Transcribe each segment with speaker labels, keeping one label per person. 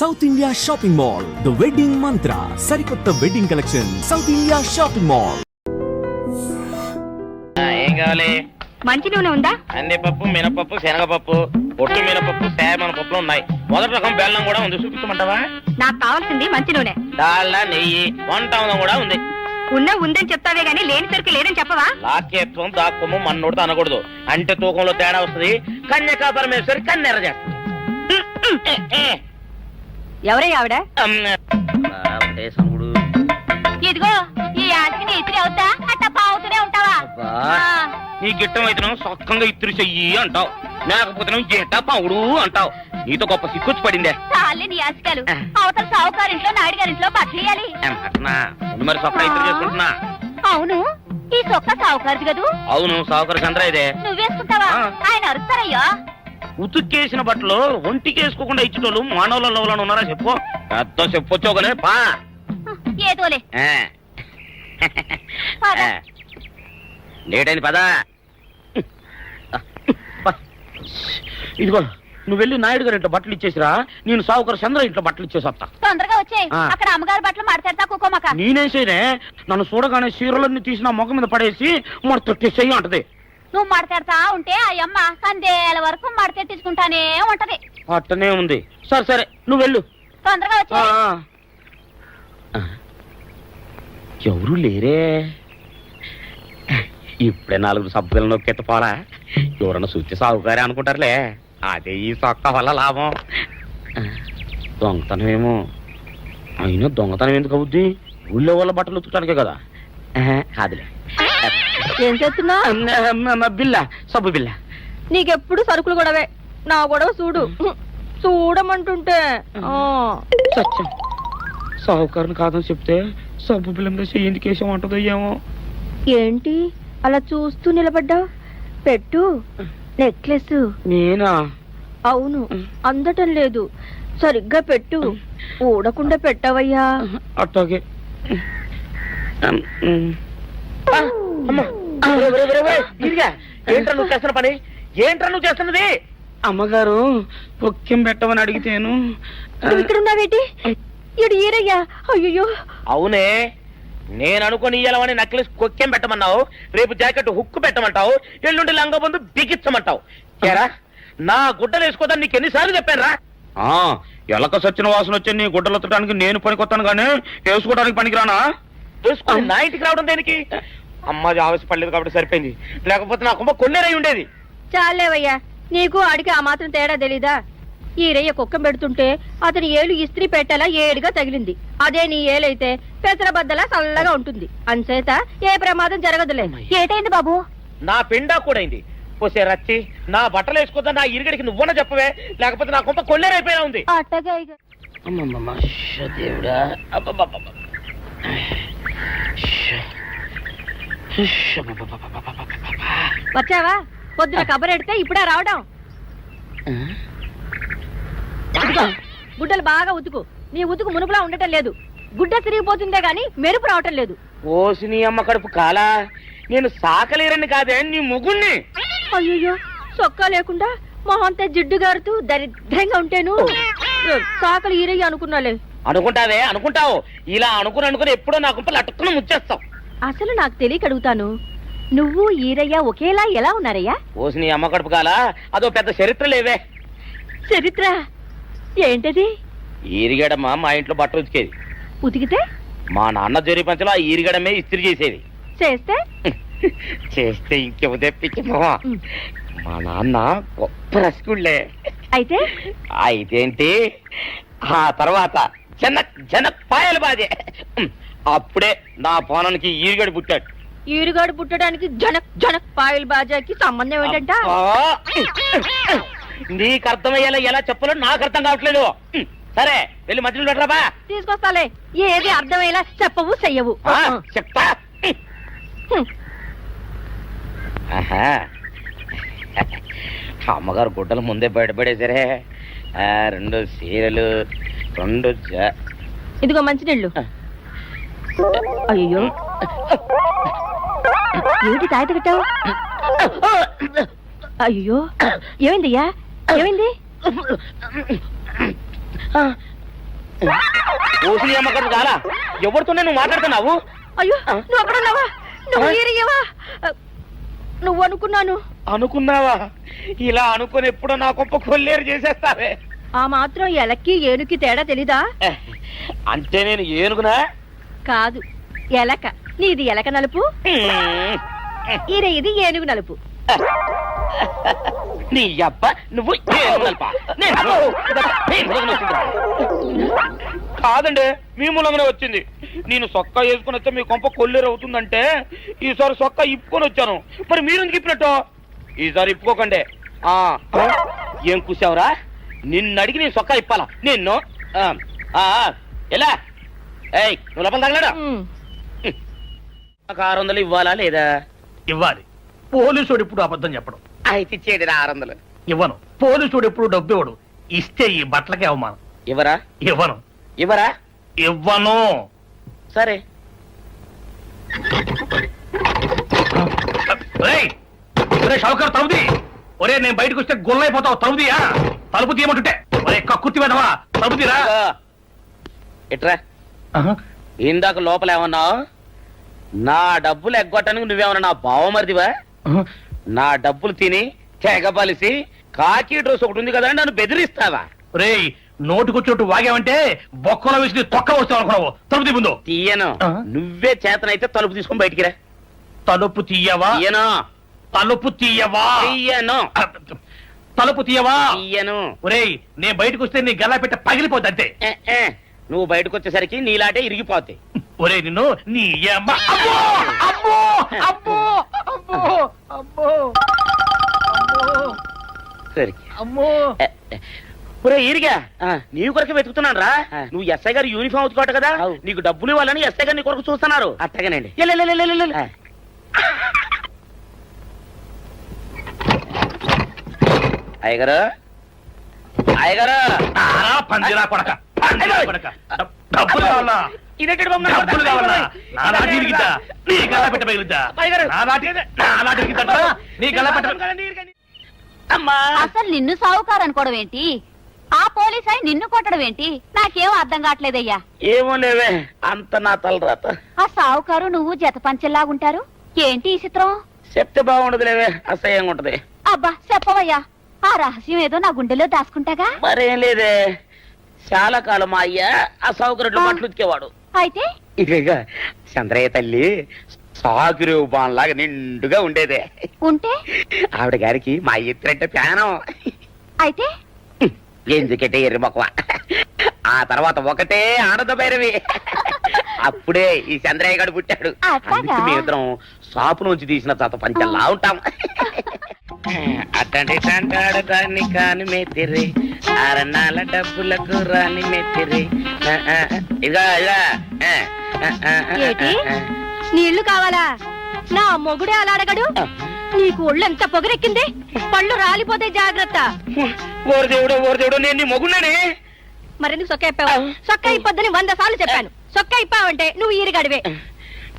Speaker 1: South India shopping mall the wedding Mantra సరికొత్త wedding collection South India shopping mall
Speaker 2: ఏం కావాలి?
Speaker 3: మంచి నూనె ఉందా?
Speaker 2: కందిపప్పు మినపప్పు శనగపప్పు పొట్టు మినపప్పు సేమన పప్పులు ఉన్నాయి. మొదటి రకం బెల్లం కూడా ఉంది. చూపించమంటావా?
Speaker 3: నాకు కావాల్సింది మంచి నూనె.
Speaker 2: డాల్డా నెయ్యి వంట కూడా ఉంది.
Speaker 3: ఉన్న ఉందని చెప్తావే గానీ లేని సరికి లేదని చెప్పవా?
Speaker 2: లాక్యత్వం దాక్కుము మన్నోడితో అనకూడదు. అంటే తూకంలో తేడా వస్తుంది. కన్యకా పరమేశ్వరి కన్నెర చేస్తుంది.
Speaker 3: ఎవరే ఆవిడ. ఇదిగో ఈ ఆటకి ఇతిరి అవుతా అట్ట పావుతూనే ఉంటావా.
Speaker 2: నీ గిట్టం అయితే సొక్కంగా ఇత్తురు చెయ్యి అంటావు. లేకపోతే గిట్ట పావుడు అంటావు. నీతో గొప్ప సిక్కుచ్చి పడిందే.
Speaker 3: చాలే నీ ఆశకాలు. అవతల సావుకారింట్లో నాయుడు గారింట్లో బట్టలేయాలి
Speaker 2: ఏం అట్నా? ముందు మరి సొక్క ఇత్తురు చేసుకుంటున్నా.
Speaker 3: అవును. ఈ సొక్క సావుకారిది కదూ?
Speaker 2: అవును సావుకర చంద్ర ఇదే.
Speaker 3: నువ్వేసుకుంటావా. ఆయన అరుస్తారయ్యో.
Speaker 2: ఉతుక్కేసిన బట్టలు ఒంటికి వేసుకోకుండా ఇచ్చేటోళ్ళు మానవులలో ఉన్నారా చెప్పు. పెద్ద చెప్పొచ్చోగలే పా.
Speaker 3: ఏదోలే. పద.
Speaker 2: ఆ. లేట్ అయింది పదా ఇదిగో నువ్వు వెళ్ళి నాయుడు గారి ఇంట్లో బట్టలు ఇచ్చేసిరా నేను సావుకర్ చంద్ర ఇంట్లో బట్టలు ఇచ్చేసి వస్తా.
Speaker 3: తొందరగా వచ్చే. అక్కడ అమ్మగారి బట్టలు మాడతాడతా కుకోమక.
Speaker 2: నేనేం చేయనే నన్ను చూడగానే చీరలన్నీ తీసి నా ముఖం మీద పడేసి మరి తొట్టేసేయి అంటది.
Speaker 3: నువ్వు మాడతాడతా ఉంటే ఆ అమ్మ సందేల వరకు మడతెట్టించుకుంటానే ఉంటది.
Speaker 2: అట్టనే ఉంది. సరే సరే నువ్వు వెళ్ళు.
Speaker 3: తొందరగా వచ్చే.
Speaker 2: ఎవరు లేరే? ఇప్పుడే నాలుగు నొక్కెత్త పోరా ఎవరన్నా చూస్తే సాగుకారే అనుకుంటారులే. అదే ఈ సొక్క వల్ల లాభం. దొంగతనం ఏమో. అయినా దొంగతనం ఎందుకు అవుద్ది? ఊళ్ళో వాళ్ళ బట్టలు ఉతుకడానికే కదా. కాదులే
Speaker 3: ఏం చేస్తున్నా?
Speaker 2: బిల్ల సబ్బు బిల్ల.
Speaker 3: నీకెప్పుడు సరుకులు గొడవే. నా గొడవ చూడు. చూడమంటుంటే. ఆ.
Speaker 2: సత్యం సాహుకారుని కాదని చెప్తే సబ్బు బిల్ల ఎందుకు వేసాం అంటుందో ఏమో.
Speaker 3: ఏంటి? అలా చూస్తూ నిలబడ్డావు? పెట్టు. నెక్లెస్.
Speaker 2: నేనా?
Speaker 3: అవును. అందటం లేదు. సరిగ్గా పెట్టు. ఊడకుండా పెట్టవయ్యా.
Speaker 2: అట్టాగే ఏంట్రా నువ్వు చేస్తున్న పని? ఏంట్రా నువ్వు చేస్తున్నది? అమ్మగారు పొక్కెం పెట్టమని అడిగితేను
Speaker 3: నువ్వు ఇక్కడ ఉన్నావేటి? ఇడు ఈరయ్యా అయ్యో
Speaker 2: అవునే నేను అనుకుని ఇయ్యాలని నక్లెస్ కొక్కెం పెట్టమన్నావు రేపు జాకెట్ హుక్కు పెట్టమంటావు ఎల్లుండి లంగబందు బిగించమంటావు. ఏరా నా గుడ్డలు వేసుకోదని నీకు ఎన్నిసార్లు చెప్పానురా? ఎలక సచ్చిన వాసన వచ్చి నీ గుడ్డలు ఎత్తడానికి నేను పనికొత్తాను కానీ వేసుకోవడానికి పనికిరానా? వేసుకుని నా ఇంటికి రావడం దేనికి? అమ్మాది ఆవేశపడలేదు కాబట్టి సరిపోయింది. లేకపోతే నా కుమ్మ కొన్నేరై ఉండేది.
Speaker 3: చాలేవయ్యా నీకు ఆడికి ఆ మాత్రం తేడా తెలీదా? ఈరయ్య కుక్కం పెడుతుంటే అతని ఏలు ఇస్త్రీ పెట్టేలా ఏడుగా తగిలింది. అదే నీ ఏలైతే పెసరబద్దలా చల్లగా ఉంటుంది. అంచేత ఏ ప్రమాదం జరగదులే. ఏటైంది బాబు?
Speaker 2: నా పిండా కూడా అయింది పోసే రచ్చి నా బట్టలు వేసుకోద్దా నా ఇరుగడికి నువ్వన చెప్పవే? లేకపోతే నా కుమ్మ కొన్నేరైపోయినా ఉంది.
Speaker 3: అట్టగా
Speaker 2: అమ్మమ్మమ్మ షో దేవుడా.
Speaker 3: వచ్చావా? పొద్దున కబరెడితే ఇప్పుడే రావడం. గుడ్డలు బాగా ఉతుకు. నీ ఉతుకు మునుపులా ఉండటం లేదు. గుడ్డ తిరిగిపోతుందే గాని మెరుపు రావటం లేదు.
Speaker 2: ఓసి నీ అమ్మ కడుపు కాలా? నేను సాకలేరని కాదే నీ ముగుణ్ణి
Speaker 3: అయ్యో సొక్కా లేకుండా మొహంతా జిడ్డు గారుతూ దరిద్రంగా ఉంటేను. సాకలు ఈరయ్య అనుకున్నాలే.
Speaker 2: అనుకుంటావే అనుకుంటావు. ఇలా అనుకుని అనుకుని ఎప్పుడో నా గుంపలు అటుక్కుని ముచ్చేస్తావు.
Speaker 3: అసలు నాకు తెలియక అడుగుతాను. నువ్వు ఈరయ్య ఒకేలా ఎలా ఉన్నారయ్యా?
Speaker 2: ఓసి నీ అమ్మ కడుపు కాలా? అదో పెద్ద చరిత్ర లేవే.
Speaker 3: చరిత్ర? ఏంటది?
Speaker 2: ఈరిగడమ్మ మా ఇంట్లో బట్ట ఉతికేది.
Speaker 3: ఉతికితే?
Speaker 2: మా నాన్న జరి పంచలో ఆ ఈరిగడమే ఇస్త్రీ చేసేది.
Speaker 3: చేస్తే?
Speaker 2: చేస్తే ఇంకెవ తెప్పించమో. మా నాన్న గొప్ప రసికుళ్ళే.
Speaker 3: అయితే?
Speaker 2: అయితేంటి ఆ తర్వాత జన జన పాయలు బాధే. అప్పుడే నా పోనానికి ఈరుగడి పుట్టాడు.
Speaker 3: ఈరుగాడు పుట్టడానికి జనక్ జనక్ పాయల్ బాజాకి సంబంధం ఏంటంట?
Speaker 2: అబ్బా! నీకు అర్థమయ్యేలా ఎలా చెప్పాలో నాకు అర్థం కావట్లేదు సరే వెళ్ళి మధ్యలో పెట్టరాబా.
Speaker 3: తీసుకొస్తాలే. ఏది అర్థమయ్యేలా చెప్పవు చెయ్యవు.
Speaker 2: ఆ, చెప్తా.
Speaker 3: హ్మ్.
Speaker 2: ఆహా. అమ్మగారు గుడ్డలు ముందే బయటపడేసరే ఆ, రెండు సీరలు రెండు
Speaker 3: ఇదిగో మంచినీళ్ళు. అయ్యో ఏంటి తాయత కట్టావు? అయ్యో ఏమైందయ్యా? ఏమైంది?
Speaker 2: ఓసిలి అమ్మకం చాలా. ఎవరితోనే నువ్వు మాట్లాడుతున్నావు?
Speaker 3: అయ్యో నువ్వు అక్కడున్నావా నువ్వు ఈరయ్యవా నువ్వు అనుకున్నాను.
Speaker 2: అనుకున్నావా? ఇలా అనుకుని ఎప్పుడో నా గొప్ప కొల్లేరు చేసేస్తావే.
Speaker 3: ఆ మాత్రం ఎలక్కి ఏనుకి తేడా తెలీదా?
Speaker 2: అంటే నేను ఏనుగునా?
Speaker 3: కాదు ఎలక. నీది ఎలక నలుపు? ఈర ఇది ఏనుగు నలుపు.
Speaker 2: నీ అబ్బ నువ్వు ఏనుగు నలుపా? కాదండి మీ మూలంగానే వచ్చింది. నేను సొక్క వేసుకుని వస్తే మీ కొంప కొల్లేరు అవుతుందంటే ఈసారి సొక్క ఇప్పుకొని వచ్చాను. మరి మీరు ఎందుకు ఇప్పినట్టు? ఈసారి ఇప్పుకోకండి. ఆ ఏం కూసావురా? నిన్ను అడిగి నేను సొక్క ఇప్పాలా? నిన్ను? ఆ, ఆ, ఎలా? ఏయ్ నువ్వు లోపల తగలడా. నాకు ఆరు వందలు ఇవ్వాలా లేదా?
Speaker 4: ఇవ్వాలి. పోలీసుడు ఇప్పుడు అబద్ధం చెప్పడం.
Speaker 2: అయితే ఇచ్చేది రా ఆరు వందలు.
Speaker 4: ఇవ్వను. పోలీసుడు ఎప్పుడు డబ్బు ఇవ్వడు. ఇస్తే ఈ బట్టలకే అవమానం.
Speaker 2: ఇవ్వరా?
Speaker 4: ఇవ్వను.
Speaker 2: ఇవ్వరా?
Speaker 4: ఇవ్వను.
Speaker 2: సరే.
Speaker 4: ఒరే షౌకర్ తలుపుది ఒరే నేను బయటకు వస్తే గొల్లైపోతావు తలుపుదియా తలుపు తీయమంటుంటే. కక్కుర్తి వెదవా? తలుపుదిరా
Speaker 2: ఇదిగో. ఇట్రా. ఇందాక లోపల ఏమన్నావు నా డబ్బులు ఎగ్గొట్టడానికి నువ్వేమన్నా నా బావమరిదివా? నా డబ్బులు తిని తెగబలిసి కాకి డ్రెస్ ఒకటి ఉంది కదా నన్ను బెదిరిస్తావా?
Speaker 4: రేయ్ నోటుకొచ్చినట్టు వాగావంటే బొక్కలో వేసి తొక్క వస్తావు అనుకున్నావు. తలుపు ముందు.
Speaker 2: తీయను? నువ్వే చేతనైతే తలుపు తీసుకొని బయటికి రా.
Speaker 4: తలుపు తీయవా? తలుపు తీయవా?
Speaker 2: తీయను.
Speaker 4: తలుపు తీయవా?
Speaker 2: తీయను.
Speaker 4: ఒరేయ్ నేను బయటకు వస్తే నీ గల్లా పెట్ట పగిలిపోద్ది అంతే.
Speaker 2: ఏ, ఏ. నువ్వు బయటకు వచ్చేసరికి నీలాటే ఇరిగిపోతాయి
Speaker 4: ఒరే నిన్ను నీ అమ్మ. అమ్మో! అమ్మో! అమ్మో! అమ్మో! అమ్మో! అమ్మో!
Speaker 2: సరే
Speaker 4: అమ్మో
Speaker 2: ఒరే ఈరిగా. నీ కొరకు వెతుకుతున్నాను రా. నువ్వు ఎస్ఐ గారు యూనిఫామ్ అవుతుకోట కదా. నీకు డబ్బులు ఇవ్వాలని ఎస్ఐ గారు నీ కొరకు చూస్తున్నారు. అట్టగానండి. అయ్యగారు? అయ్యగారు!
Speaker 4: ఆరా పందిరా కొడక పందిరా కొడక. డబ్- డబ్బులు కావాలా?
Speaker 2: ఇదేంటి బాబు నా
Speaker 4: డబ్బులు? కావాలా? నా ఇరిగిద్దా నీ గల్లా పెట్ట పగిలిద్దా?
Speaker 2: అయ్యగారు.
Speaker 4: నా నాటి నా ఇరిగిద్దా నీ గల్లా పెట్ట
Speaker 2: అమ్మా!
Speaker 5: అసలు నిన్ను సావుకారు అనుకోవడం ఏంటి? ఆ పోలీస్ అయి నిన్ను కొట్టడం ఏంటి? నాకేం అర్థం కావట్లేదయ్యా.
Speaker 2: ఏమో లేవే అంత నా తలరాత.
Speaker 5: ఆ సావుకారు నువ్వు జత పంచెల్లాగుంటారు? ఏంటి ఈ చిత్రం?
Speaker 2: చెప్తే బాగుండదు లేవే అసహ్యంగా ఉంటది.
Speaker 5: అబ్బా చెప్పవయ్యా. ఆ రహస్యం ఏదో నా గుండెలో దాచుకుంటాగా?
Speaker 2: మరేం లేదే. చాలా కాలం మా అయ్య అసౌకర్యం బట్టలు ఉతికేవాడు.
Speaker 5: అయితే?
Speaker 2: ఇక చంద్రయ్య తల్లి సాగురేవు బాన్లాగా నిండుగా ఉండేదే.
Speaker 5: ఉంటే?
Speaker 2: ఆవిడ గారికి మా ఎత్తురంటే ప్యానం
Speaker 5: అయితే?
Speaker 2: ఎందుకంటే ఎర్రి మొక్కవ ఆ తర్వాత ఒకటే ఆనంద భైరవి. అప్పుడే ఈ చంద్రయ్య గారు పుట్టాడు? అందుకే షాపు నుంచి తీసిన తాత పంచల్లా ఉంటాం. అట్టండి అంటాడు దాన్ని కాని మెత్తిరి అరణాల డబ్బులకు రాని మెత్తిరి
Speaker 3: ఏటి? నీళ్ళు కావాలా? నా మొగుడే అలా అడగడు? నీకు ఒళ్ళు ఎంత పొగరెక్కింది? పళ్ళు రాలిపోతే జాగ్రత్త.
Speaker 2: ఓరు దేవుడు ఓరు దేవుడు నేను నీ మొగున్నానే
Speaker 3: మరెందుకు సొక్క ఇప్పావు సొక్క ఇప్పొద్దని వంద సార్లు చెప్పాను. సొక్క ఇప్పావంటే నువ్వు ఈరిగడివే.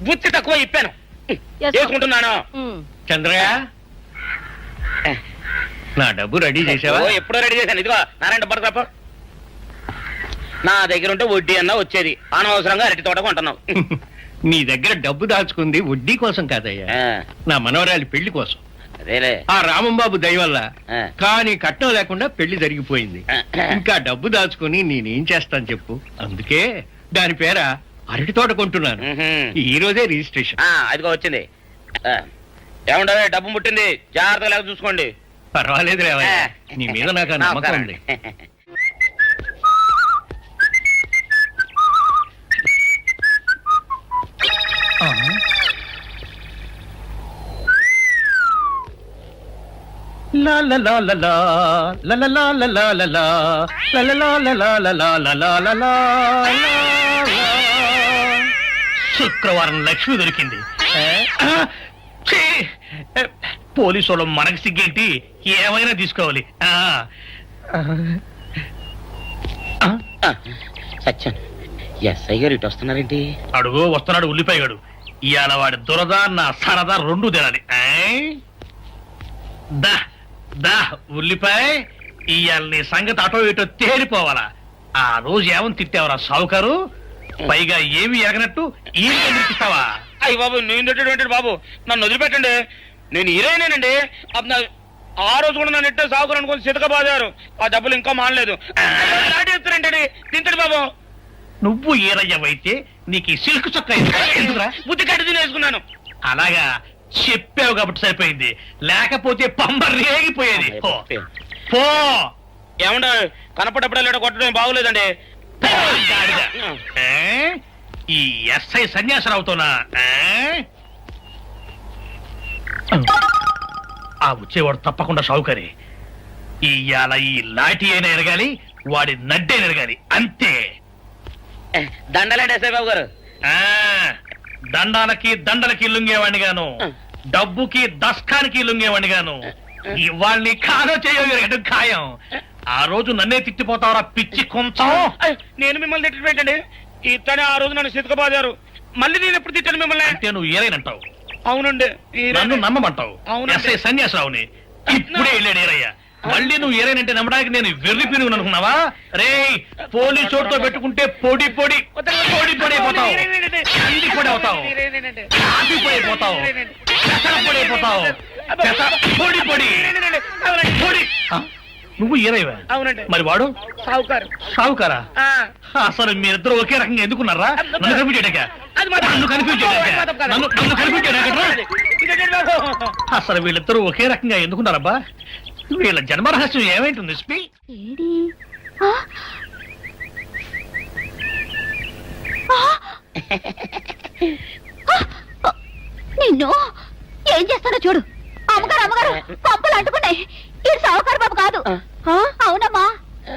Speaker 2: బుద్ధి తక్కువ ఇప్పాను.
Speaker 3: Yes, sir.
Speaker 2: చేసుకుంటున్నాను
Speaker 3: ఉమ్.
Speaker 4: చంద్రయ్య. నా డబ్బు రెడీ చేసావా?
Speaker 2: ఓ, ఎప్పుడో రెడీ చేశాను. ఇదిగో నారాయణ డబ్బు తప్ప నా దగ్గర ఉంటే వడ్డీ అన్నా వచ్చేది. అనవసరంగా అరటి తోట కొంటున్నావు.
Speaker 4: నీ దగ్గర డబ్బు దాచుకుంది వడ్డీ కోసం కాదయ్యా. నా మనవరాలి పెళ్ళి కోసం.
Speaker 2: అదేలే.
Speaker 4: ఆ రామంబాబు దయ వల్ల. కానీ కట్నం లేకుండా పెళ్ళి జరిగిపోయింది. ఇంకా డబ్బు దాచుకుని నేనేం చేస్తాను చెప్పు. అందుకే దాని పేర అరటి తోట కొంటున్నాను. ఈ రోజే రిజిస్ట్రేషన్.
Speaker 2: అదిగో వచ్చింది. ఆ, ఏముండవే డబ్బు ముట్టింది? జాగ్రత్తగా లేక చూసుకోండి.
Speaker 4: పర్వాలేదు నీ మీద నాకు నమ్మకం శుక్రవారం లక్ష్మి దొరికింది! పోలీసు వాళ్ళు మనకి సిగ్గేంటి ఏమైనా తీసుకోవాలి
Speaker 2: సత్యాను ఎస్ఐ గారు ఇటు వస్తున్నారేంటి
Speaker 4: అడుగు వస్తున్నాడు ఉల్లిపాయగాడు ఇవాళ వాడి దురద నా సరదా రెండు తినాలి? దా దా ఉల్లిపాయ. ఇవాళ నీ సంగతి అటో ఇటో తేలిపోవాలా ఆ రోజు ఏమని తిట్టావరా సావుకారు? పైగా ఏమి ఎరగనట్టు ఏమి తిట్టిస్తావా
Speaker 2: అయ్యి బాబు నేను తిట్టేటువంటి బాబు? నన్ను వదిలిపెట్టండి. నేను హీరోయినేనండి. అప్పుడు నా- ఆ రోజు కూడా నన్ను ఇట్టే సాగురు అనుకుని సితక బాదారు ఆ డబ్బులు ఇంకా మానలేదు. తింటండి బాబు.
Speaker 4: నువ్వు ఏరయ్యవైతే నీకు ఈ సిల్క్ చొక్క ఎందుకురా?
Speaker 2: బుద్ధి కట్టి తినేసుకున్నాను.
Speaker 4: అలాగా. చెప్పావు కాబట్టి సరిపోయింది. లేకపోతే పంబ రేగిపోయేది పో. పో.
Speaker 2: ఏమంటే కనపడప్పుడల్లా కొట్టడం బాగులేదండి.
Speaker 4: పో, గాడిద. ఏ? ఈ ఎస్ఐ సన్యాసరావుతోనా? ఏ? ఆ వచ్చేవాడు తప్పకుండా షావుకరి. ఇవాళ ఈ లాఠీ అయినా ఎరగాలి వాడి నడ్డే ఎరగాలి. అంతే.
Speaker 2: దండలేండి ఎస్ఐ బాబు గారు
Speaker 4: ఆ. దండాలకి దండలకి లొంగేవాడిని గాను డబ్బుకి దస్కానికి లొంగేవాడిని గాను ఇవాళ్ళని కాదో చేయడం ఖాయం. ఆ. రోజు నన్నే తిట్టిపోతావరా పిచ్చి కొంచెం?
Speaker 2: నేను మిమ్మల్ని తిట్టడం ఏంటండి ఇతనే ఆ రోజు నన్ను సితక బాదారు మళ్ళీ నేను ఎప్పుడు తిట్టాను మిమ్మల్ని?
Speaker 4: అంటే నువ్వు ఏరైనంటావు
Speaker 2: అవునండి
Speaker 4: నన్ను నమ్మమంటావు. ఎస్ఐ సన్యాసరావుని ఇప్పుడే వెళ్ళాడు ఏరయ్య మళ్ళీ నువ్వు ఏరైనంటే నమ్మడానికి నేను వెర్రి పిరుగు అనుకున్నావా? రే పోలీసు చోటుతో పెట్టుకుంటే పొడి పొడి పొడి పొడి అయిపోతావు. ఇంటి పొడి అవుతావు. కాఫీ పొడి అయిపోతావు. పొడి అయిపోతావు. పొడి పొడి. పొడి? నువ్వు ఏరైవా
Speaker 2: అవునండి.
Speaker 4: మరి వాడు?
Speaker 2: సావుకారు.
Speaker 4: సావుకారా. అసలు మీరిద్దరు ఒకే రకంగా ఎందుకున్నారా? నన్ను
Speaker 2: మాత్రం-
Speaker 4: నన్ను
Speaker 2: కాదు.
Speaker 4: నన్ను నన్ను? అసలు వీళ్ళిద్దరూ ఒకే రకంగా ఎందుకున్నారబ్బా? వీళ్ళ జన్మరహస్యం ఏమైంటుంది స్పీ?
Speaker 5: ఏడి ఆ? ఆ? ఆ! నిన్ను ఏం చేస్తాడో చూడు. అమ్మగారు అమ్మగారు పంపలు అంటుకున్నాయి. ఇది సావుకారు బాబు కాదు. ఆ? అవునమ్మా.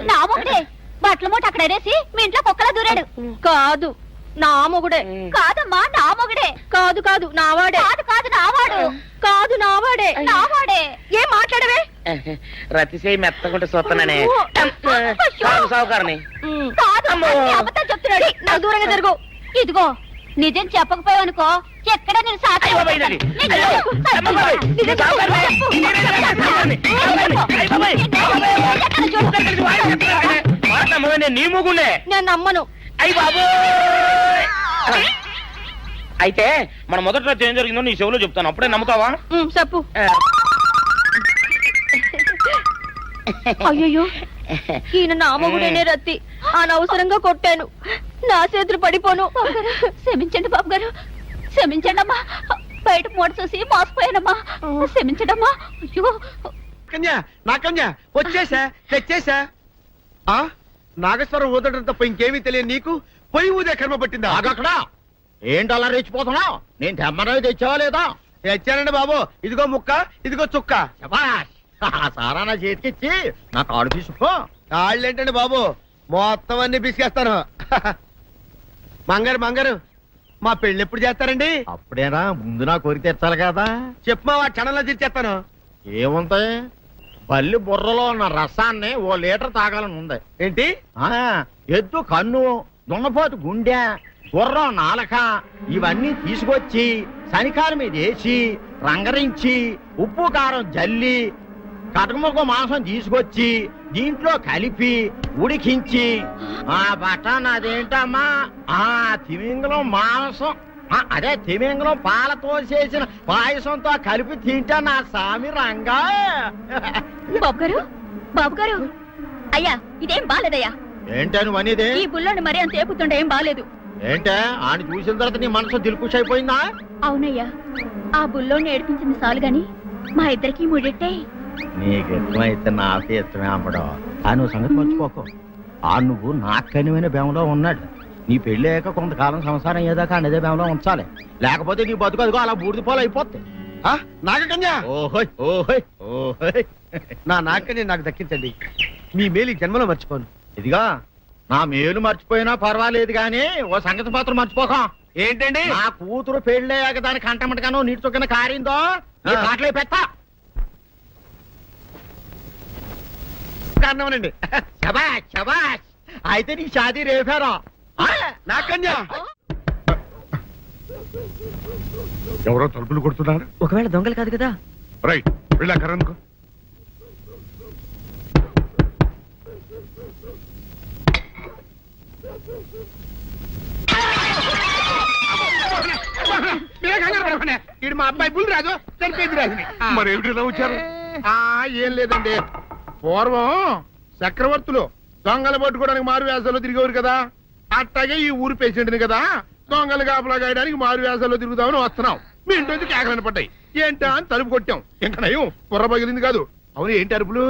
Speaker 5: నా మొగుడే బట్టల మూట అక్కడ ఎరేసి మీ ఇంట్లో కుక్కలా దూరాడు.
Speaker 3: కాదు నా మొగుడే.
Speaker 5: కాదమ్మా నా మొగుడే.
Speaker 3: కాదు కాదు నావాడే
Speaker 5: కాదు కాదు నావాడు
Speaker 3: కాదు నావాడే
Speaker 5: నావాడే
Speaker 3: ఏం మాట్లాడవే?
Speaker 2: రతిసేయి మెత్తకుంటే చూస్తున్నానే
Speaker 3: నాకు దూరంగా జరుగు
Speaker 5: ఇదిగో నిజం చెప్పకపోయావనుకో ఎక్కడ నేను సాక్షి
Speaker 2: అయ్య బాబాయ్ ఇదండి.
Speaker 5: నిజం
Speaker 2: అయ్య
Speaker 5: చెప్పు.
Speaker 2: బాబాయ్. అమ్మ బాబాయ్.
Speaker 5: నిజం చెప్పు.
Speaker 2: సావుకారు.
Speaker 5: చెప్పు.
Speaker 2: నేనే సావుకారుని. అయ్య బాబాయ్.
Speaker 5: ఎక్కడ
Speaker 2: నేను
Speaker 3: నేను నమ్మను.
Speaker 2: అయితే మన మొదటి రోజు ఏం జరిగిందో నీ చెవులో చెప్తాను. అప్పుడే నమ్ముతావా?
Speaker 3: చెప్పు.
Speaker 2: ఆ,
Speaker 3: అయ్యయ్యో. ఈయన నా మొగుడేనే రత్తి. అనవసరంగా కొట్టాను. నా చేతులు పడిపోను.
Speaker 5: క్షమించండి బాబు గారు క్షమించండి అమ్మా బయట మూట చూసి మోసపోయానమ్మా. క్షమించండి అమ్మా అయ్యో.
Speaker 6: కన్యా నా కన్యా వచ్చేసా తెచ్చేసా? ఆ? నాగేశ్వరం ఊదడం తప్ప ఇంకేమీ తెలియదు నీకు? పొయ్యి ఊదే కర్మ పట్టిందా?
Speaker 7: ఆగక్కడ ఏంటి అలా రెచ్చిపోతున్నావు నేను తెమ్మనవి తెచ్చావా లేదా?
Speaker 6: తెచ్చానండి బాబు. ఇదిగో ముక్క ఇదిగో చుక్క.
Speaker 7: శభాష్. ఆ సారా నా చేతికిచ్చి నా కాడు తీసుకో.
Speaker 6: కాళ్ళేంటండి బాబు? మొత్తం అన్ని బిసికేస్తాను మంగారు మంగారు మా పెళ్ళి ఎప్పుడు చేస్తారండి?
Speaker 7: అప్పుడేనా ముందు నా కోరిక తెచ్చాలి కదా.
Speaker 6: చెప్పు మా క్షణంలో తీర్చేస్తాను.
Speaker 7: ఏముంటాయి బల్లి బుర్రలో ఉన్న రసాన్ని ఓ లీటర్ తాగాలని ఉంది.
Speaker 6: ఏంటి?
Speaker 7: ఆ ఎద్దు కన్ను దున్నపోతు గుండె గుర్రం నాలక ఇవన్నీ తీసుకొచ్చి శనికాల మీద వేసి రంగరించి ఉప్పు కారం జల్లి కటకముక్క మాంసం తీసుకొచ్చి దీంట్లో కలిపి ఉడికించి ఆ బటన్ అదేంటమ్మా? ఆ తిమింగలం మాంసం. అదే తిమింగలం పాలతో చేసిన పాయసంతో కలిపి తింటా నా సామి రంగా.
Speaker 5: బాబు గారు బాబు గారు అయ్యా ఇదేం బాలేదయ్యా.
Speaker 7: ఏంటని అనేది?
Speaker 5: ఈ బుల్లోని మరీ అంత ఏపుతుండే ఏం బాలేదు.
Speaker 7: ఏంటే? ఆయన చూసిన తర్వాత నీ మనసు దిల్కుష్ అయిపోయిందా?
Speaker 5: అవునయ్యా ఆ బుల్లోని ఏడిపించింది చాలు గాని మా ఇద్దరికి ముడిట్టే.
Speaker 7: నీకు ఇష్టమైతే నాకే ఇష్టమే అమ్మడం ఆ నువ్వు సంగతి మర్చిపోకు. ఆ నువ్వు నాకు కనివైన బేమలో ఉన్నాడు. నీ పెళ్ళి అయ్యాక కొంతకాలం సంసారం ఏదాకా అనేదే బేమలో ఉంచాలి. లేకపోతే నీ బతుకు అదిగో అలా బూడిద పోలు అయిపోతాయి
Speaker 6: ఆ నాగకన్యా!
Speaker 7: ఓహోయ్ ఓహోయ్ ఓహోయ్.
Speaker 6: నా నాగకన్య నాకు దక్కించండి. మీ మేలు ఈ జన్మలో మర్చిపోను.
Speaker 7: ఇదిగా నా మేలు మర్చిపోయినా పర్వాలేదు గాని ఓ సంగతి మాత్రం మర్చిపోక.
Speaker 6: ఏంటండి?
Speaker 7: నా కూతురు పెళ్ళయ్యాక దాని కంటమటగానో నీటి చొక్కన కారిందో నీ. కాట్లే పెట్టా.
Speaker 6: కారణమనండి.
Speaker 7: శబాష్ శబాష్. అయితే నీ షాదీ రేపారా?
Speaker 6: నాకన్యా
Speaker 8: ఎవరో తలుపులు కొడుతున్నారు?
Speaker 9: ఒకవేళ దొంగలు కాదు కదా?
Speaker 8: రైట్ వెళ్ళా కరణ్కు
Speaker 6: మీరే కంగారు పడకండి. ఈడు మా అబ్బాయి బుల్ రాజు చనిపోయింది రాజుని ఆ.
Speaker 8: మరి ఏమిటి ఇలా వచ్చారు?
Speaker 6: ఆ ఏం లేదండి. పూర్వం చక్రవర్తులు దొంగలు పట్టుకోవడానికి మారు వేసాల్లో తిరిగేవారు కదా. అట్టాగే ఈ ఊరు పేషెంట్ని కదా దొంగలు కాపలా గాయడానికి మారు వేసాల్లో తిరుగుదామని వస్తున్నాం. మీ ఇంటి నుంచి కేకలని పడ్డాయి. ఏంటా అని తలుపు కొట్టాం. ఇంకా నయం బుర్ర పగిలింది కాదు. అవును ఏంటి అరుపులు?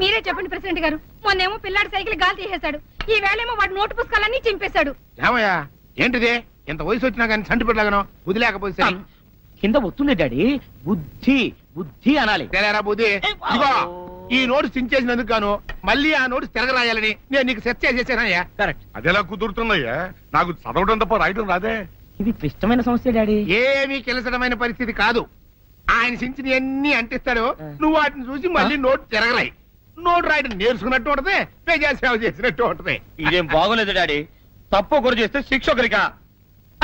Speaker 3: మీరే చెప్పండి ప్రెసిడెంట్ గారు. మొన్నేమో పిల్లాడి సైకిల్ గాలి తీసేశాడు. ఈ వేళేమో వాడి నోటు పుస్తకాలన్నీ చింపేశాడు.
Speaker 6: ఏమయ్యా? ఏంటిది? ఇంత వయసు వచ్చినా కానీ చంటి పెట్టలాగను వదిలేకపోతే.
Speaker 2: కింద వస్తుంది డాడీ. బుద్ధి బుద్ధి అనాలి.
Speaker 6: బుద్ధి? ఈ నోటు చించేసినందుకు గాను మళ్ళీ ఆ నోటు తిరగరాయాలని నేను నీకు సెట్ చేసేసానయ్యా.
Speaker 2: కరెక్ట్
Speaker 8: అదెలా కుదురుతున్నాయ్యా నాకు చదవడం తప్ప రాయడం రాదే.
Speaker 2: ఇది క్లిష్టమైన సమస్య డాడీ.
Speaker 6: ఏమీ కిలసడమైన పరిస్థితి కాదు. ఆయన చించిన ఎన్ని అంటిస్తాడు నువ్వు వాటిని చూసి మళ్ళీ నోటు తిరగరాయి. నోటు రాయడం నేర్చుకున్నట్టు ఉంటది ప్రజా సేవ చేసినట్టు ఉంటది.
Speaker 2: ఇదేం బాగోలేదు డాడీ. తప్పు ఒకరు చేస్తే శిక్ష ఒకరికా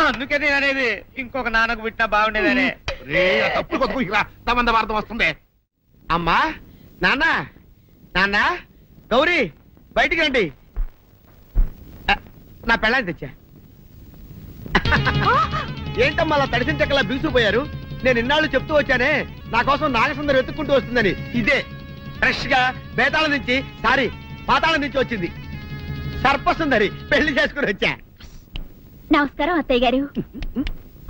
Speaker 2: అందుకే నేను అనేది ఇంకొక నాన్నకు పుట్టినా బాగుండేదనే.
Speaker 6: రే కొత్త రా. తమంద వార్త వస్తుంది. అమ్మా నాన్న నాన్న గౌరీ బయటికి రండి. నా పెళ్ళాన్ని తెచ్చా. ఏంటమ్మా అలా తడిసిన చెక్కలా బిగుసిపోయారు? నేను ఇన్నాళ్ళు చెప్తూ వచ్చానే నా కోసం నాగసుందరం వెతుక్కుంటూ వస్తుందని. ఇదే ఫ్రెష్గా బేతాళం నుంచి సారీ పాతాళం నుంచి వచ్చింది. సర్పసుందరి పెళ్ళి చేసుకుని వచ్చా.
Speaker 5: నమస్కారం అత్తయ్య గారు.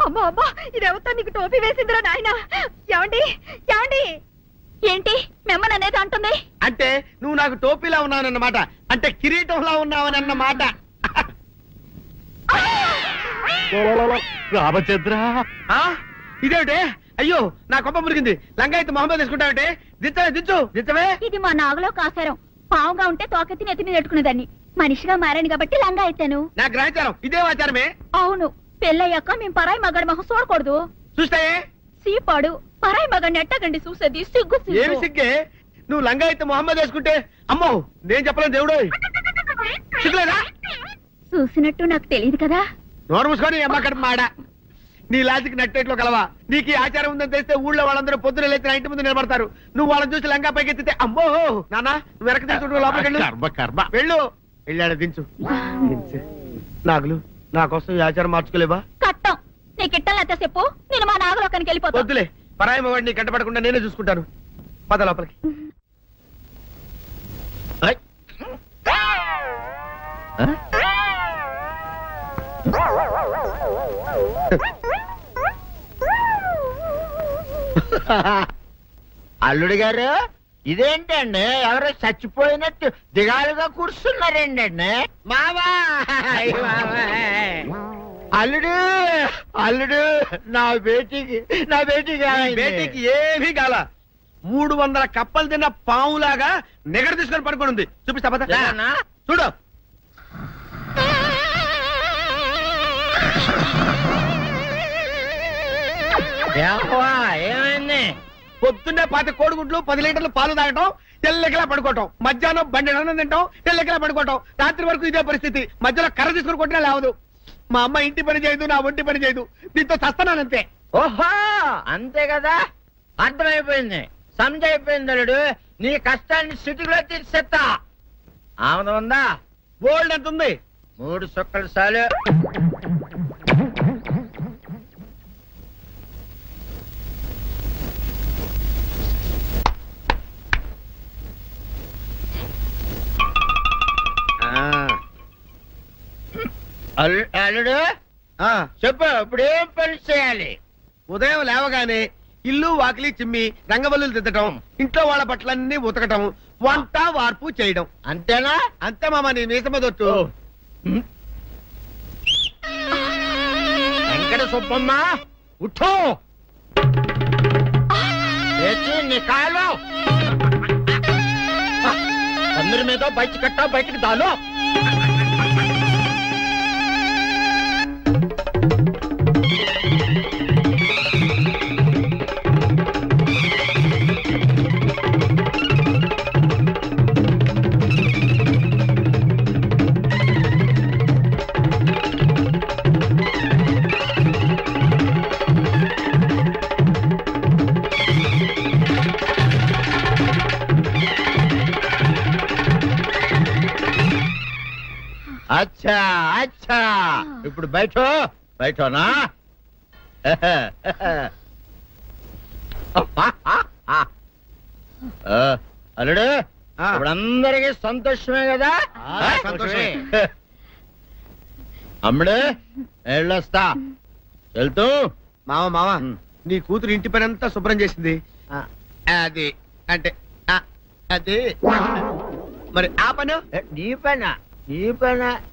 Speaker 3: అమ్మా అమ్మా ఇదేవతో నీకు టోపీ వేసిందిరా నాయన? ఏమండి ఏమండి?
Speaker 5: ఏంటి మిమ్మల్ని అనేది అంటుంది?
Speaker 6: అంటే నువ్వు నాకు టోపీలా ఉన్నావనన్నమాట అంటే కిరీటంలా ఉన్నావని అన్నమాట
Speaker 8: రామచంద్ర.
Speaker 6: ఆ? ఇదేమిటే? అయ్యో నా కొప్ప మురిగింది. లంగాయత్ మొహమ్మద్ తీసుకుంటావంటే దించవే దించు. దించవే.
Speaker 5: ఇది మా నాగులో కాసారం. పావుగా ఉంటే తోకెత్తి నెత్తి మీద పెట్టుకునేదాన్ని. మనిషిగా మారాను కాబట్టి లంగా అయితాను
Speaker 6: నా గ్రహచారం. ఇదే ఆచారమే.
Speaker 5: అవును. పెళ్ళయ్యాక మేము పరాయి మగాడి మొహం చూడకూడదు.
Speaker 6: చూస్తాయే
Speaker 5: సీపాడు పరాయి మగాడిని ఎట్టగండి చూసేది? సిగ్గు
Speaker 6: ఏమి
Speaker 5: సిగ్గు?
Speaker 6: నువ్వు లంగాయత్ మొహమ్మద్ వేసుకుంటే అమ్మో నేను చెప్పలేను దేవుడు. సిగ్గులేదా?
Speaker 5: చూసినట్టు నాకు తెలియదు కదా.
Speaker 6: నోరు మూసుకొని అమ్మ కడుపు మాడ. నీ లాజిక్ నట్టేట్లో కలవా. నీకు ఈ ఆచారం ఉందని తెలిస్తే ఊళ్ళో వాళ్ళందరూ పొద్దున లేచి నా ఇంటి ముందు నిలబడతారు. నువ్వు వాళ్ళని చూసి లంగా పైకి ఎత్తితే అమ్మో నాన్న నువ్వు వెనక తీసుకుంటూ లోపలికి వెళ్ళు.
Speaker 8: కర్మ కర్మ.
Speaker 6: వెళ్ళు. వెళ్ళాడు దించు. దించు. నాగులు నా కోసం ఈ ఆచారం మార్చుకోలేవా?
Speaker 5: నీకు ఇట్టలేత చెప్పు. నేను మా నాగలోకానికి వెళ్ళిపోతా
Speaker 6: వద్దులే. పరాయి వాడిని కంటపడకుండా నేనే చూసుకుంటాను. పద లోపలికి.
Speaker 7: అల్లుడు గారు ఇదేంటండి? ఎవరో చచ్చిపోయినట్టు దిగాలుగా కూర్చున్నారేంటండి.
Speaker 6: మావా. మావా.
Speaker 7: అల్లుడు అల్లుడు నా బేటీకి నా బేటీకి?
Speaker 6: బేటీకి ఏమీ కాల. మూడు వందల కప్పలు తిన్న పావులాగా నిగడ తీసుకొని పడుకొని ఉంది. చూపిస్తా పద? చూడు.
Speaker 7: ఏమైంది?
Speaker 6: పొద్దున్నే పాతి కోడిగుడ్లు పది లీటర్లు పాలు తాగటం తెల్లకిలా పడుకోవటం. మధ్యాహ్నం బండి తింటాం తెల్లకిలా పడుకోవటం. రాత్రి వరకు ఇదే పరిస్థితి. మధ్యలో కర్ర తీసుకుని కొట్టినా లేవదు. మా అమ్మ ఇంటి పని చేయదు నా ఒంటి పని చేయదు. దీంతో చస్తున్నానంతే
Speaker 7: ఓహో అంతే కదా? అర్థమైపోయింది. సమజైపోయింది అల్లుడు నీ కష్టాన్ని సిటీలో తీర్చేస్తా. ఆమె ఉందా?
Speaker 6: గోల్డ్ ఎంత ఉంది
Speaker 7: మూడు సుక్కలు చాలు. అల్లుడు? చెప్పు ఇప్పుడు ఏం పని చేయాలి?
Speaker 6: ఉదయం లేవగానే ఇల్లు వాకిలి చిమ్మి రంగవల్లులు దిద్దటం ఇంట్లో వాళ్ళ బట్టలన్నీ ఉతకటం వంట వార్పు చేయడం.
Speaker 7: అంతేనా?
Speaker 6: అంతే మామ నీ మీసమదొట్టు
Speaker 7: వెంకట సుబ్బమ్మ ఉఠో. లేచి నీ కాలు అందరి మీద బయట కట్ట బయటికి దాలో. ఇప్పుడు బయట బయటనా? అల్లుడు ఇప్పుడు అందరికి సంతోషమే కదా?
Speaker 6: సంతోషమే.
Speaker 7: అమ్ముడు వెళ్ళొస్తా వెళ్తూ.
Speaker 6: మావ మావ. నీ కూతురు ఇంటి పని అంతా శుభ్రం చేసింది. అది అంటే అది. మరి ఆ పను?
Speaker 7: నీ పైన? నీ పైన?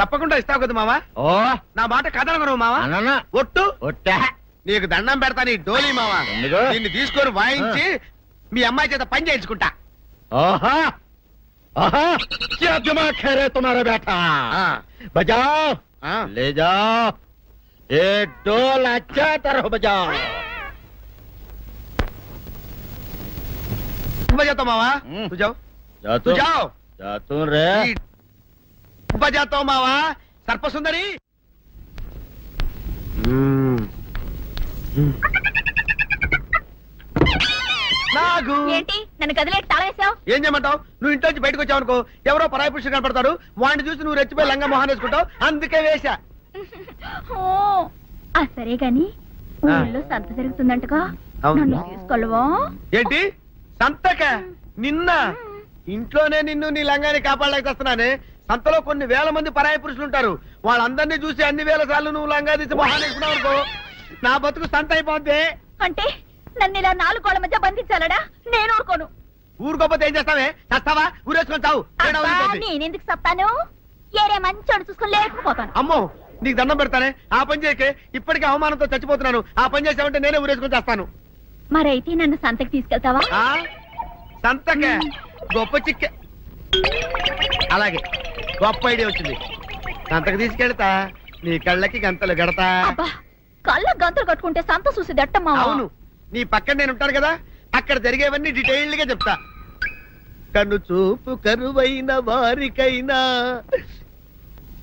Speaker 6: తప్పకుండా ఇస్తావు కదా మావా?
Speaker 7: ఓ.
Speaker 6: నా మాట కదలగరు మావా? ఒట్టు?
Speaker 7: ఒట్టా.
Speaker 6: నీకు దండం పెడతా నీ డోలీ మావా. దీన్ని తీసుకొని వాయించి మీ అమ్మాయి చేత పని చేయించుకుంటా.
Speaker 7: आहा आहा
Speaker 6: ఆ, మావా? జావ్. బజాతో మావా? సర్పసుందరి? నాగు!
Speaker 5: ఏంటి? నన్ను
Speaker 6: ఏం చేయమంటావు? నువ్వు ఇంట్లో నుంచి బయటకు వచ్చావు అనుకో ఎవరో పరాయి పురుషుడు కనపడతాడు. వాడిని చూసి నువ్వు రెచ్చిపోయి లంగా మొహాన్ వేసుకుంటావు. అందుకే వేశా.
Speaker 5: ఓ, ఆ సరే గాని. ఊళ్ళో సంత జరుగుతుందంటగా?
Speaker 6: అవును.
Speaker 5: నన్ను తీసుకెళ్ళవా?
Speaker 6: ఏంటి? సంతక? నిన్న? ఇంట్లోనే నిన్ను నీ లంగాని కాపాడలేక వస్తున్నానే. సంతలో కొన్ని వేల మంది పరాయి పురుషులు ఉంటారు వాళ్ళందరినీ చూసి అన్ని వేల సార్లు నువ్వు లంగా తీసి అనుకో నా బతుకు సంత అయిపోద్ది.
Speaker 5: అంటే నన్ను ఇలా నాలుగు గోళ్ళ మధ్య బంధించాలడా? నేను ఊరుకోను.
Speaker 6: ఊరుకోపోతే ఏం చేస్తావే? చస్తావా ఊరేసుకొని చావు.
Speaker 5: నేనెందుకు చెప్తాను ఏరే మంచోడు చూసుకొని లేకపోతాను
Speaker 6: అమ్మో నీకు దండం పెడతానే? ఆ పని చేయకే ఇప్పటికే అవమానంతో చచ్చిపోతున్నాను. ఆ పని చేసావంటే నేనే ఊరేసుకొని చేస్తాను.
Speaker 5: మరైతే నన్ను సంతకి తీసుకెళ్తావా?
Speaker 6: సంతకే. గొప్ప చిక్కే. అలాగే. గొప్ప ఐడియా వచ్చింది. సంతకు తీసుకెళ్తా నీ కళ్ళకి గంతలు గడతా.
Speaker 5: అబ్బా కళ్ళ గంతులు కట్టుకుంటే సంత చూసి దట్టమ్మా
Speaker 6: అవును నీ పక్కన నేను ఉంటాను కదా అక్కడ జరిగేవన్నీ డీటెయిల్డ్గా చెప్తా. కన్ను చూపు కరువైన వారికైనా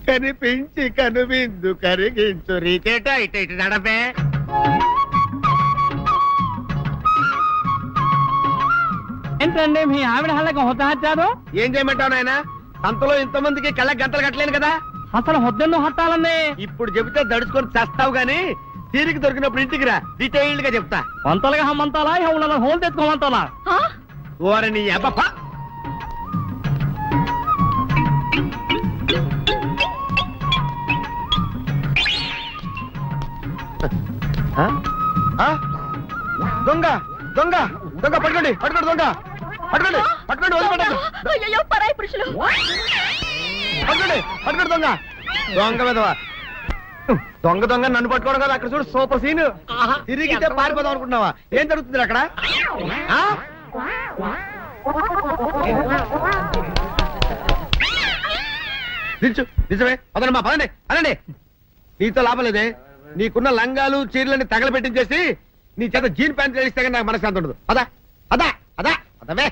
Speaker 6: కనిపించి కనువిందు కరిగించు. రీకేట ఇటు ఇటు నడపే.
Speaker 2: ఏంటండి మీ ఆవిడ హళ్ళకి హొత్తహచ్చారు
Speaker 6: ఏం చేయమంటావు నాయన? సంతలో ఇంతమందికి కళ్ళకి గంటలు కట్టలేను కదా?
Speaker 2: అసలు హొద్దెందుకు హత్తాలండి
Speaker 6: ఇప్పుడు చెబితే దడుచుకొని చస్తావు గాని తీరిక దొరికినప్పుడు ఇంటికి రా డీటెయిల్డ్గా చెప్తా.
Speaker 2: వంతలుగా హమ్మంతాలా ఇక హోల్ తెచ్చుకోమంతాలా?
Speaker 6: ఓరని అబ్బప్ప? దొంగ దొంగ దొంగ పట్టుకోండి పట్టుకోండి దొంగ. పట్టుకోండి పట్టుకోండి వదిలిపెట్టండి
Speaker 5: అయ్యయ్యో, పరాయి పురుషులు!
Speaker 6: పట్టుకోండి పట్టుకోండి దొంగ. దొంగ విధవ. దొంగ దొంగ నన్ను పట్టుకోవడం కదా అక్కడ చూడు సూపర్ సీన్. తిరిగితే పారిపోదాం అనుకుంటున్నావా? ఏం జరుగుతుంది అక్కడ? నిల్చు నిజమే పదండి మా పదండి అనండి. నీతో లాభం లేదే. నీకున్న లంగాలు చీరలని తగలబెట్టించేసి నీ చేత జీన్ ప్యాంట్ వేస్తే నాకు మనశ్శాంతి ఉండదు. అదా అదా అదా 干杯